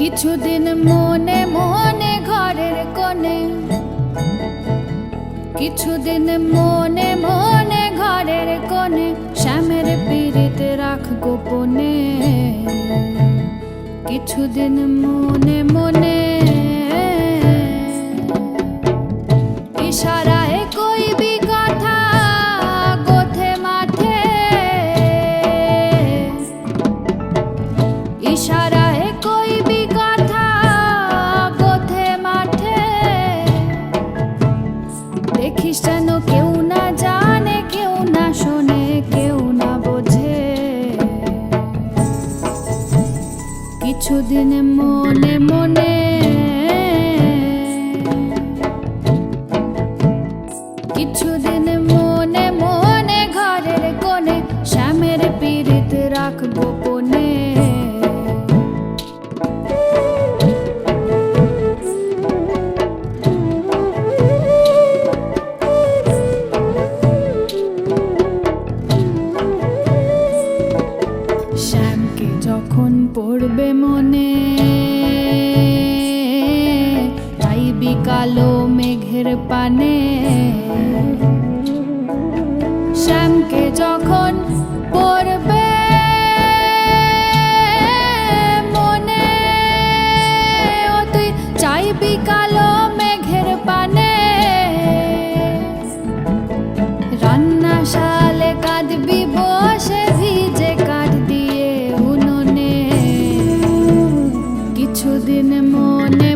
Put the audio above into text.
কিছুদিন মনে মনে ঘরের কোণে। কিছুদিন মনে মনে ঘরের কোণে, শ্যামের পিড়িতে রাখ গোপনে। কিছুদিন মনে মনে ইশারায় কইবি ইশারায় কেউ না জানে, কেউ না শোনে, কেউ না বোঝে। কিছুদিন মনে মনে কিছুদিন মনে মনে ঘরের কোণে, শ্যামের পীড়িত রাখব কোণে। যখন পড়বে মনে তাই বিকালো মেঘের পানে। শ্যামকে যখন পড়বে মনে, ও তুই চাই বিকালো মেঘের পানে। রান্না কিছুদিন মনে